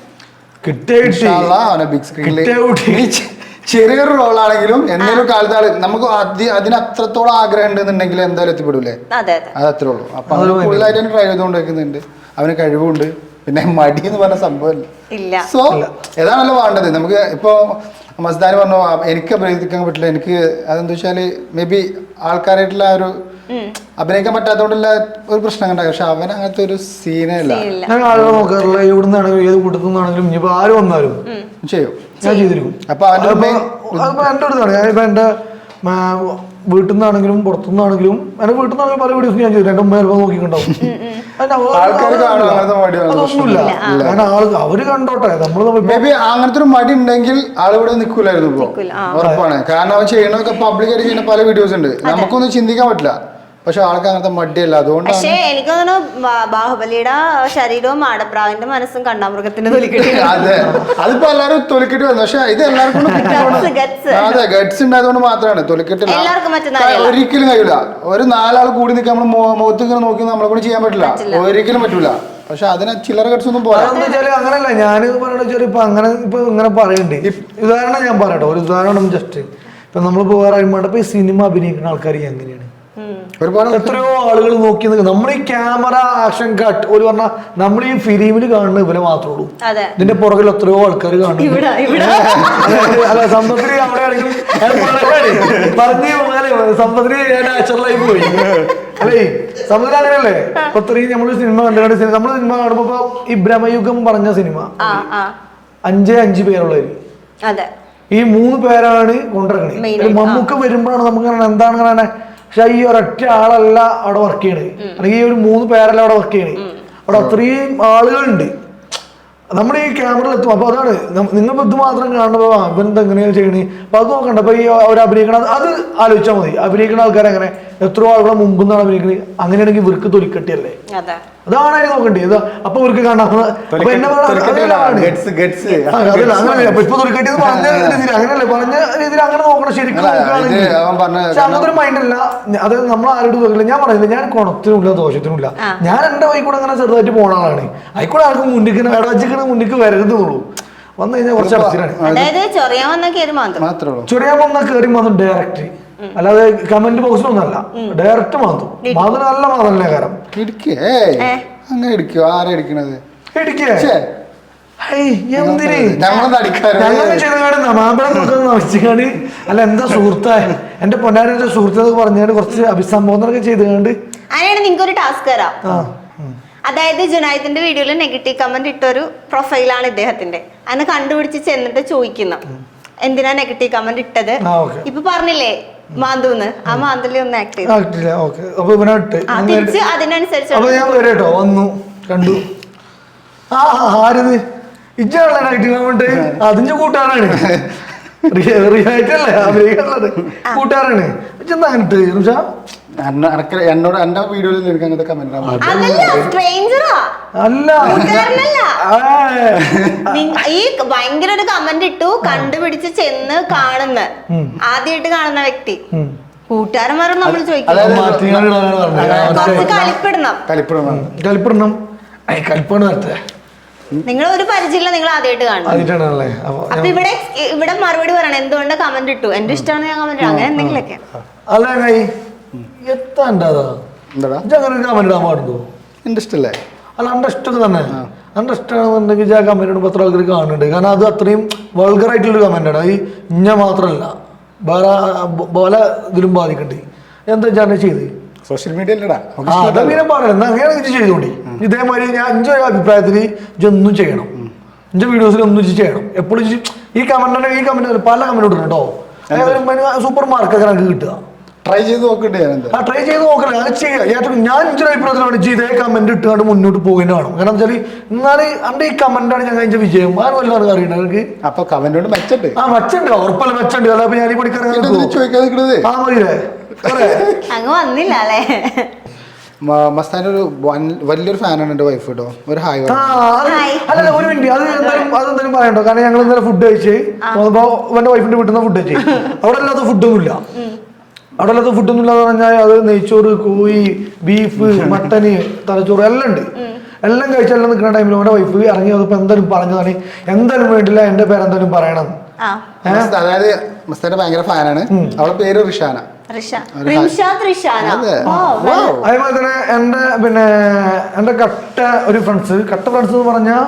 ചെറിയൊരു റോൾ ആണെങ്കിലും അവനെ ബിഗ് സ്ക്രീനിൽ. ചെറിയൊരു റോളാണെങ്കിലും എന്തെങ്കിലും കാലത്ത് ആൾ നമുക്ക് അതി അതിന് അത്രത്തോളം ആഗ്രഹം ഉണ്ടെന്നുണ്ടെങ്കിൽ എന്തായാലും എത്തിപ്പെടൂലേ? അതെ അതെ. അത് അത്രേ ഉള്ളൂ. അപ്പൊ അത് കൂടുതലായിട്ട് ട്രൈ ചെയ്തുകൊണ്ടിരിക്കുന്നുണ്ട്. അവന് കഴിവുണ്ട്. പിന്നെ മടി എന്ന് പറഞ്ഞ സംഭവം ഇല്ല. സോ ഏതാണല്ലോ വേണ്ടത്? നമുക്ക് ഇപ്പോ മസ്ദാനി പറഞ്ഞു എനിക്ക് അഭിനയിക്കാൻ പറ്റില്ല. എനിക്ക് അതെന്താ വെച്ചാൽ മേ ബി ആൾക്കാരായിട്ടുള്ള ഒരു അഭിനയിക്കാൻ പറ്റാത്തതുകൊണ്ടുള്ള ഒരു പ്രശ്നം ഉണ്ടാകും പക്ഷെ അവൻ അങ്ങനത്തെ ഒരു സീനേ ഇല്ല. ഞാൻ ആളുകളെ നോക്കാറില്ല. എവിടെ നിന്നാണെങ്കിലും ഏത് കൂട്ടത്തിൽ നിന്നാണെങ്കിലും ഇനിയിപ്പോ ആര് വന്നാലും ചെയ്യും. ഞാൻ ചെയ്തിരിക്കും. അപ്പൊ അവന്റെ എന്റെ അടുത്താണ് ഞാനിപ്പോ എന്റെ വീട്ടിൽ നിന്നാണെങ്കിലും പുറത്തുനിന്നാണെങ്കിലും എന്റെ വീട്ടിൽ നിന്നാണെങ്കിലും പല വീഡിയോസ് ഞാൻ ചെയ്തു എന്റെ ഉമ്മ ചിലപ്പോൾ നോക്കിയിട്ടുണ്ടാവും. അതൊന്നുമില്ല. കാണും, അങ്ങനത്തെ മടി അതൊന്നുമില്ല. കാരണം ആൾ അവർ കണ്ടോട്ടെ. നമ്മൾ തമ്മിൽ അങ്ങനത്തെ ഒരു മടി ഉണ്ടെങ്കിൽ ആളിവിടെ നിൽക്കൂലായിരുന്നു ഇപ്പൊ. ഉറപ്പാണ്. കാരണം അവൻ പബ്ലിക് പബ്ലിക്കായിട്ട് ചെയ്യുന്ന പല വീഡിയോസ് ഉണ്ട്. നമുക്കൊന്നും ചിന്തിക്കാൻ പറ്റില്ല. പക്ഷെ ആൾക്ക് അങ്ങനത്തെ മടിയല്ല. അതുകൊണ്ടാണ് പക്ഷേ എനിക്ക് തോന്നുന്നു ബാ- ബാഹുബലിയുടെ ശരീരവും ആടപ്രാവിന്റെ മനസ്സും കണ്ണാമൃഗത്തിന്റെ അതെ. അതിപ്പോ എല്ലാവരും തൊലിക്കിട്ട് വന്നു. പക്ഷെ ഇത് എല്ലാവർക്കും കൊണ്ട് കിട്ടിയതുകൊണ്ട്- Guts, guts. അതെ ഗഡ്സ് ഉണ്ടായതുകൊണ്ട് മാത്രമാണ്. തൊലിക്കെട്ടില്ല. എല്ലാവർക്കും പറ്റുന്ന ക- കാര്യമല്ല. ഒരിക്കലും കഴിയില്ല ഒരു നാലാൾ കൂടി നിൽക്കാൻ നമ്മൾ മുഖത്ത് ഇങ്ങനെ നോക്കി നമ്മളെ കൂടി ചെയ്യാൻ പറ്റില്ല. ഒരിക്കലും പറ്റൂല. പക്ഷെ അതിന് ചില്ലറ ഗഡ്സ് ഒന്നും പോരാ. വെച്ചാൽ അങ്ങനല്ല. ഞാൻ പറയണ വെച്ചാൽ ഇപ്പൊ അങ്ങനെ ഇപ്പൊ ഇങ്ങനെ പറയണ്ടേ. ഉദാഹരണം ഞാൻ പറയട്ടോ. ഒരു ഉദാഹരണം ജസ്റ്റ് ഇപ്പൊ നമ്മളിപ്പോ വേറെ അറിയുമ്പോൾ ഇപ്പൊ ഈ സിനിമ അഭിനയിക്കുന്ന ആൾക്കാർ എങ്ങനെയാണ്? എത്രയോ ആളുകൾ നോക്കി നമ്മൾ ഈ ക്യാമറ ആക്ഷൻ കട്ട് ഒരു പറഞ്ഞ നമ്മൾ ഈ ഫിലിമിൽ കാണുന്ന ഇവരെ മാത്രമേ ഉള്ളൂ. അതെ. ഇതിന്റെ പുറകിൽ എത്രയോ ആൾക്കാർ കാണുന്നു. ഇവിടെ ഇവിടെ. അതായത് അല്ല സമ്പത്തിന് അവിടെ ആണെങ്കിലും ഞാൻ പറയാണ്. പറഞ്ഞു പോകാനേ സമ്പത്തിന് ഞാൻ നാച്ചുറലായി പോയി. അല്ലേ? സമ്പത്തിന് അങ്ങനെയല്ലേ? ഇപ്പൊ ഇത്രയും നമ്മൾ സിനിമ കണ്ടുകൊണ്ട് സിനിമ നമ്മൾ സിനിമ കാണുമ്പോ ഭ്രമയുഗം പറഞ്ഞ സിനിമ. അഞ്ചേ അഞ്ച് പേരുള്ളവര്. അതെ. ഈ മൂന്ന് പേരാണ് കൊണ്ടിറങ്ങണത് മമ്മൂക്ക് വരുമ്പോഴാണ് നമുക്ക് എന്താണ് കാണാൻ പക്ഷെ ഈ ഒരൊറ്റ ആളല്ല അവിടെ വർക്ക് ചെയ്യണത് അല്ലെങ്കിൽ ഈ ഒരു മൂന്ന് പേരല്ല അവിടെ വർക്ക് ചെയ്യണത് അവിടെ അത്രയും ആളുകളുണ്ട്. നമ്മുടെ ഈ ക്യാമറയിൽ എത്തും. അപ്പൊ അതാണ് നിങ്ങൾ ഇത് മാത്രം കാണുമ്പോൾ ആ എങ്ങനെയാണ് ചെയ്യണേ? അപ്പൊ അത് നോക്കണ്ട. അപ്പൊ ഈ അവർ അഭിനയിക്കണ അത് ആലോചിച്ചാൽ മതി. അഭിനയിക്കുന്ന ആൾക്കാർ എങ്ങനെ? എത്രയോ ആളുകളെ മുമ്പ് നിന്നാണ് അഭിനയിക്കുന്നത് അങ്ങനെയാണെങ്കിൽ ഇവർക്ക് തൊലിക്കട്ടിയല്ലേ? അതാണ് അതിന് നോക്കണ്ടേ? അപ്പൊ ഇവർക്ക് കാണാം. അപ്പൊ എന്നെ ഇപ്പൊ തൊലിക്കട്ടിയത് പറഞ്ഞ രീതിയിൽ അങ്ങനല്ല പറഞ്ഞ രീതിയിൽ അങ്ങനെ നോക്കണം ശരിക്കും അങ്ങനത്തെ മൈൻഡ് അല്ല അത് നമ്മൾ ആരോട് പോകില്ല ഞാൻ പറയുന്നില്ല ഞാൻ കുണത്തിനുമില്ല ദോഷത്തിനുമില്ല. ഞാൻ എന്റെ വൈക്കൂടെ കൂടെ അങ്ങനെ ചെറുതായിട്ട് പോണ ആളാണ്. ആയിക്കൂടെ ആർക്കും മുന്നിക്ക് ഇടവച്ചിക്കണ മുന്നിക്ക് വരരുതുള്ളൂ വന്നു കഴിഞ്ഞാൽ കുറച്ച് അതായത് ചൊറിയാൻ വന്ന കയറി മാത്രം ചൊറിയാൻ വന്ന കയറി മാത്രം ഡയറക്റ്റ് അല്ലാതെ കമന്റ് ബോക്സിലൊന്നല്ല ഡയറക്റ്റ് മാന്തും. മാതും നല്ല മാതല്ലേ കാരണം ഇടിക്കേ. അങ്ങനെ ഇടിക്കോ? ആരാ ഇടിക്കണത്? ഇടിക്കേ. വെച്ചിക്കാണ്ട് അല്ല എന്താ സുഹൃത്തായ എന്റെ പൊന്നാരന്റെ സുഹൃത്ത് പറഞ്ഞാണ്ട് കുറച്ച് അഭിസംബോധനൊക്കെ ചെയ്തുകൊണ്ട്. അങ്ങനെയാണ് നിങ്ങൾക്ക് ഒരു ടാസ്ക് തരാം. ആ അതായത് ജുനായിദിന്റെ വീഡിയോയിൽ നെഗറ്റീവ് കമന്റ് ഇട്ട ഒരു പ്രൊഫൈലാണ് ഇദ്ദേഹത്തിന്റെ. അന്ന് കണ്ടുപിടിച്ച് ചെന്നിട്ട് ചോദിക്കുന്നു. എന്തിനാ നെഗറ്റീവ് കമന്റ് ഇട്ടത്? ഇപ്പൊ പറഞ്ഞില്ലേ മാന്തൂന്ന്. ആ മാന്തലി ഒന്ന് ആക്ട് ചെയ്തു. ആക്കിട്ടില്ല ഓക്കെ അപ്പൊ ഇവനെ ഇട്ട്. ആ തിരിച്ച് അതിനനുസരിച്ച് അപ്പൊ ഞാൻ വരെ കേട്ടോ വന്നു. കണ്ടു. ആ ആ, ആരിത്? ഇജ്ജാണല്ലേ നൈറ്റ് കമന്റ് അതിന്റെ കൂട്ടുകാരാണ് റിയായിട്ടല്ലേ? അഭിനയിക്കാനുള്ളത് കൂട്ടുകാരാണ്. ഇജ്ജെന്താ അങ്ങനെ ഇട്ട് എന്നുവെച്ചാ എന്നെ- എനക്ക് എന്നോട് എന്റെ വീഡിയോയിൽ നിനക്ക് അങ്ങനത്തെ കമന്റ് അല്ല. ഈ ഭയങ്കര ഒരു കമന്റ് ഇട്ടു കണ്ടുപിടിച്ച് ചെന്ന് കാണുന്ന. ആദ്യമായിട്ട് കാണുന്ന വ്യക്തി. കൂട്ടുകാരന്മാരും നമ്മൾ ചോദിക്കും. അതായത് കളിപ്പിടണം. കളിപ്പിടണം കലിപ്പിടണം. കലിപ്പാണ് വരട്ടെ നിങ്ങൾ ഒരു പരിചയമില്ല നിങ്ങൾ ആദ്യമായിട്ട് കാണുന്നു ആദ്യമായിട്ടാണല്ലേ? അപ്പൊ അപ്പൊ ഇവിടെ ഇവിടെ മറുപടി പറയണം എന്തുകൊണ്ട് കമന്റ് ഇട്ടു? എന്റെ ഇഷ്ടമാണ് ഞാൻ കമന്റ് അങ്ങനെ എന്തെങ്കിലുമൊക്കെ. അല്ല കൈ എന്താടാ? കമന്റ് ഇടാൻ ഇഷ്ടല്ലേ? അല്ല അന്റെ ഇഷ്ടമൊക്കെ തന്നെ. എന്റെ ഇഷ്ടമാണെന്നുണ്ടെങ്കിൽ ആ കമന്റിനോട് പത്ര ആൾക്കാർ കാണുന്നുണ്ട്. കാരണം അത് അത്രയും വൾഗർ ആയിട്ടുള്ള കമന്റ് ആണ്. ഈ ഇഞ്ഞ മാത്രമല്ല വേറെ ബ- പല ഇതിലും ബാധിക്കണ്ടേ? എന്താ ഞാൻ ചെയ്ത്? സോഷ്യൽ മീഡിയ അതങ്ങനെ പറയണം. അങ്ങനെ ഇത് ഇതേമാതിരി ഞാൻ എന്റെ അഭിപ്രായത്തിൽ ഇതൊന്നും ചെയ്യണം. എന്റെ വീഡിയോസിൽ ഒന്നും ചെയ്യണം. എപ്പോഴും ഈ കമന്റ് ഈ കമന്റ് പല കമന്റ് ഇടണം കേട്ടോ. സൂപ്പർ മാർക്കൊക്കെ നമുക്ക് കിട്ടുക. ട്രൈ ചെയ്ത് നോക്കണ്ടേ ആ ട്രൈ ചെയ്ത് നോക്കട്ടെ. അത് ചെയ്യാം. ഏറ്റവും ഞാൻ എന്റെ അഭിപ്രായത്തിൽ വേണം ഇതേ കമന്റ് ഇട്ടുകൊണ്ട് മുന്നോട്ട് പോകുന്ന വേണം. കാരണം വെച്ചാൽ എന്നാൽ അന്റെ ഈ കമന്റാണ് ഞങ്ങൾ അതിന്റെ വിജയം. ആരും വല്ലതും അറിയണം എനിക്ക് അപ്പൊ കമന്റ് മെച്ചുണ്ട്. ആ മെച്ചുണ്ട്. ഉറപ്പല്ല മെച്ചുണ്ട്. അതാ ഞാൻ ഈ പഠിക്കാറ് ചോദിക്കാതെ ആ പോരെ? അങ്ങ് വന്നില്ല അല്ലേ? മ- ഒരു വലിയൊരു ഫാനാണ് എന്റെ വൈഫ് കേട്ടോ ഒരു ഹായ് അല്ല ഒരു മിനിറ്റ് അത് എന്തായാലും അതെന്തായാലും പറയണ്ടോ. കാരണം ഞങ്ങൾ ഇന്നലെ ഫുഡ് കഴിച്ച് എന്റെ വൈഫിന്റെ വീട്ടിൽ നിന്ന് ഫുഡ് കഴിച്ച്. അവിടെ അല്ലാത്ത ഫുഡൊന്നുമില്ല അവിടെ അല്ലാത്ത ഫുഡൊന്നും ഇല്ലാന്ന് പറഞ്ഞാൽ അത് നെയ്ച്ചോറ് കോഴി ബീഫ് മട്ടന് തലച്ചോറ് എല്ലാം ഉണ്ട്. എല്ലാം കഴിച്ചെല്ലാം നിൽക്കുന്ന ടൈമിൽ അവന്റെ വൈഫ് ഇറങ്ങി വന്നപ്പോ എന്തായാലും പറഞ്ഞതാണ് എന്തായാലും വേണ്ടില്ല എന്റെ പേരെന്തായാലും പറയണം. ആ. അതായത് മസ്താന്റെ ഭയങ്കര ഫാനാണ് അവളെ പേര് റിഷാന. അതേപോലെ തന്നെ എന്റെ പിന്നെ എന്റെ കട്ട ഒരു ഫ്രണ്ട്സ് കട്ട ഫ്രണ്ട്സ് എന്ന് പറഞ്ഞാൽ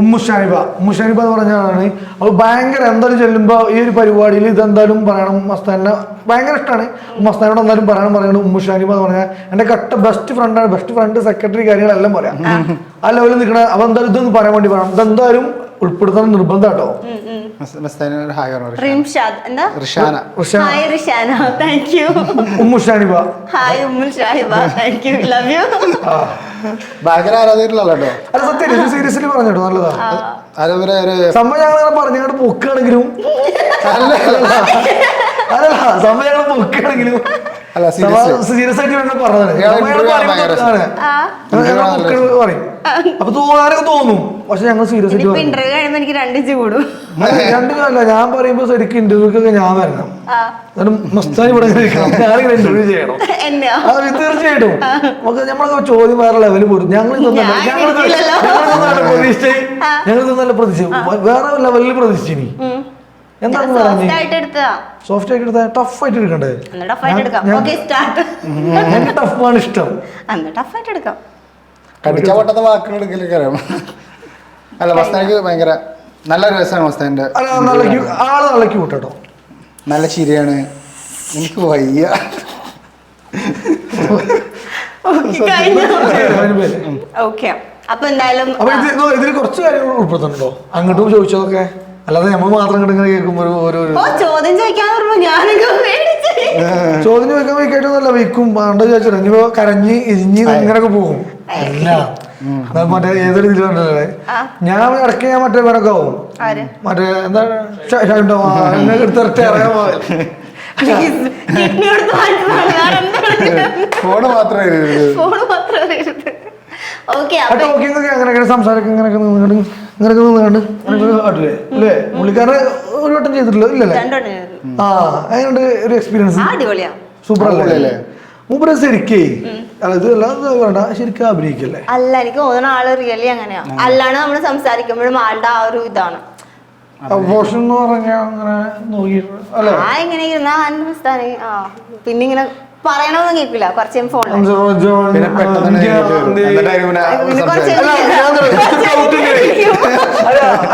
ഉമ്മു ഷാനിബ ഉമ്മു ഷാനിബ എന്ന് പറഞ്ഞാണ് അവൾ ഭയങ്കര എന്തായാലും ചെല്ലുമ്പോൾ ഈ ഒരു പരിപാടിയിൽ ഇതെന്തായാലും പറയണം. മസ്താനെ ഭയങ്കര ഇഷ്ടമാണ് മസ്താനോട് എന്തായാലും പറയണം പറയണം. ഉമ്മു ഷാനിബ എന്ന് പറഞ്ഞാൽ എന്റെ കട്ട ബെസ്റ്റ് ഫ്രണ്ടാണ് ബെസ്റ്റ് ഫ്രണ്ട് സെക്രട്ടറി കാര്യങ്ങളെല്ലാം പറയാം. ആ. ലെവലിൽ നിൽക്കണ അപ്പോൾ എന്തായാലും ഇതൊന്ന് പറയാൻ വേണ്ടി പറയണം. ഇതെന്തായാലും ഉൾപ്പെടുത്തണം നിർബന്ധം കേട്ടോ? ഭയങ്കര അല്ല സത്യം സീരിയസ്ലി പറഞ്ഞോ നല്ലതാ. അതേപോലെ ഒരു സംഭവം ഞങ്ങൾ പറഞ്ഞങ്ങോട്ട് പൊക്കുകയാണെങ്കിലും അല്ല, സംഭവം ഞങ്ങൾ പൊക്കുകയാണെങ്കിലും. സീരിയസ് ആയിട്ട്. പറയും. അപ്പൊ തോന്നാനൊക്കെ തോന്നും. പക്ഷെ ഞങ്ങൾ സീരിയസ് ആയിട്ട് ഇന്റർവ്യൂ എനിക്ക് കൂടും. ഞാൻ പറയുമ്പോ ശരിക്കും ഇന്റർവ്യൂക്കൊക്കെ ഞാൻ വരണം. ആ, എന്നിട്ട് മസ്താനി ഇവിടെ ഞാനിങ്ങനെ ഇന്റർവ്യൂ ചെയ്യണം. അത് തീർച്ചയായിട്ടും. നമുക്ക് നമ്മളൊക്കെ ചോദ്യം വേറെ ലെവലിൽ പോരും. ഞങ്ങൾ ഞങ്ങൾ പ്രതീക്ഷിച്ചേ പ്രതീക്ഷിച്ചു വേറെ ലെവലിൽ പ്രതീക്ഷിച്ചു സോഫ്റ്റ് ആയിട്ട് എടുത്താൽ ടഫ് ആയിട്ട് എടുക്കണ്ടേ? ടഫ് ആയിട്ട് എടുക്കാം. ഞാൻ- സ്റ്റാർട്ട് എനിക്ക് ടഫ് ആണ് ഇഷ്ടം. അന്ന് ടഫ് ആയിട്ട് എടുക്കാം. കടിച്ച പൊട്ടാത്ത വാക്കുകൾ എടുക്കലൊക്കെ അറിയാം. അല്ല മസ്താനിക്ക് ഭയങ്കര നല്ല രസമാണ് മസ്താനിന്റെ നല്ല ആൾ നല്ല ക്യൂട്ട് കേട്ടോ നല്ല ചിരിയാണ്. എനിക്ക് വയ്യ. ഓക്കെ അപ്പൊ എന്തായാലും ഇതിൽ കുറച്ച് കാര്യങ്ങൾ ഉൾപ്പെടുത്തുന്നുണ്ടോ? അങ്ങോട്ടും ചോദിച്ചതൊക്കെ? അല്ലാതെ നമ്മൾ മാത്രം ഇങ്ങനെ കേൾക്കുമ്പോൾ ഒരു ഒരു ഓ ചോദ്യം ചോദിക്കാൻ പറയുമ്പോ ഞാനൊക്കെ പേടിച്ച്. ചോദ്യം ചോദിക്കാൻ വയ്ക്കായിട്ടൊന്നുമല്ല വയ്ക്കും പണ്ട് ചോദിച്ചു ഇനിയിപ്പോ കരഞ്ഞ് ഇരിഞ്ഞ് ഇങ്ങനെയൊക്കെ പോകും. അല്ല അത് മറ്റേ ഏതൊരു ഇതിൽ കണ്ടല്ലേ ഞാൻ ഇടയ്ക്ക് ഞാൻ മറ്റേ വേണൊക്കെ ആവും ആര്? മറ്റേ എന്താ എടുത്തിറക്കി ഇറങ്ങാൻ പോയത് കിഡ്നി കൊടുത്ത് മാറ്റുന്നതാണ് എന്താണ് ഫോണ് മാത്രമേ എഴുതരുത്. ഫോണ് മാത്രം ഓക്കെ ആ അപ്പൊ ടോക്കിംഗ് ഒക്കെ അങ്ങനെയൊക്കെ സംസാരമൊക്കെ ഇങ്ങനെയൊക്കെ ഇങ്ങനെയൊക്കെ നിന്നുകൊണ്ട് അങ്ങനെയൊക്കെ കാട്ടില്ലേ അല്ലേ? പുള്ളിക്കാരൻ ഒരു വട്ടം ചെയ്തിട്ടില്ല ഇല്ലല്ലേ? ആ അതിനുണ്ട് ഒരു എക്സ്പീരിയൻസ് സൂപ്പർ അല്ലേ മൂപ്പര ശരിക്കേ ഇത് വേണ്ട ശരിക്കും അഭിനയിക്കല്ലേ? അല്ല എനിക്ക് തോന്നുന്ന ആൾ റിയലി അങ്ങനെയാ. അല്ലാണ്ട് നമ്മൾ സംസാരിക്കുമ്പോഴും ആളുടെ ആ ഒരു ഇതാണ്. പോർഷൻ എന്ന് പറഞ്ഞാൽ അങ്ങനെ നോക്കിയിട്ട് അല്ലേ? ആ ഇങ്ങനെ ഇരുന്ന അൻസ്ഥാനി ആ പിന്നെ ഇങ്ങനെ പറയണമെന്ന് കേൾക്കില്ല കുറച്ച് ഫോണിൽ പിന്നെ പെട്ടെന്ന്.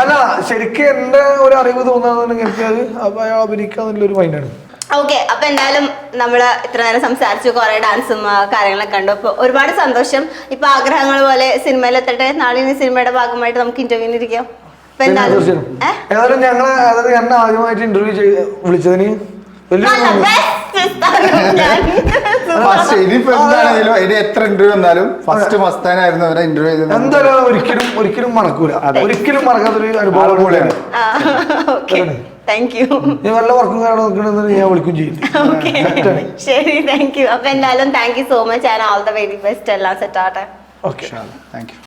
അല്ല, ശരിക്കും എന്റെ ഒരു അറിവ് തോന്നാന്നുണ്ടെങ്കിൽ എനിക്ക് അത് അപ്പൊ അയാൾ അഭിനയിക്കാന്നുള്ള ഒരു മൈൻഡാണ് ഓക്കെ അപ്പൊ എന്തായാലും നമ്മൾ ഇത്ര നേരം സംസാരിച്ചു കുറെ ഡാൻസും ആ, കാര്യങ്ങളൊക്കെ കണ്ടു. അപ്പൊ ഒരുപാട് സന്തോഷം. ഇപ്പൊ ആഗ്രഹങ്ങൾ പോലെ സിനിമയിൽ എത്തട്ടെ. നാളെ ഇനി സിനിമയുടെ ഭാഗമായിട്ട് നമുക്ക് ഇന്റർവ്യൂവിന് ഇരിക്കാം. അപ്പൊ എന്തായാലും? ഏതായാലും ഞങ്ങൾ അതായത് എന്നെ ആദ്യമായിട്ട് ഇന്റർവ്യൂ ചെയ്ത് വിളിച്ചതിന് ഫസ്റ്റ് ഇനിയിപ്പോ എന്താണെങ്കിലും ഇനി എത്ര ഇന്റർവ്യൂ വന്നാലും ഫസ്റ്റ് മസ്താനായിരുന്നു അവരെ ഇന്റർവ്യൂ ചെയ്തത്. എന്തായാലും ഒരിക്കലും ഒരിക്കലും മറക്കൂല. ഒരിക്കലും മറക്കാത്തൊരു അനുഭവമാണ് കൂടെയാണ്. താങ്ക് യു ഞാൻ വല്ല വർക്കും കാരണം നോക്കണമെന്ന് ഞാൻ വിളിക്കും ചെയ്യും. ഓക്കെ ശരി താങ്ക് യു അപ്പൊ എന്തായാലും thank you so much and all the very best എല്ലാം സെറ്റ് ആട്ടെ ഓക്കെ താങ്ക് യു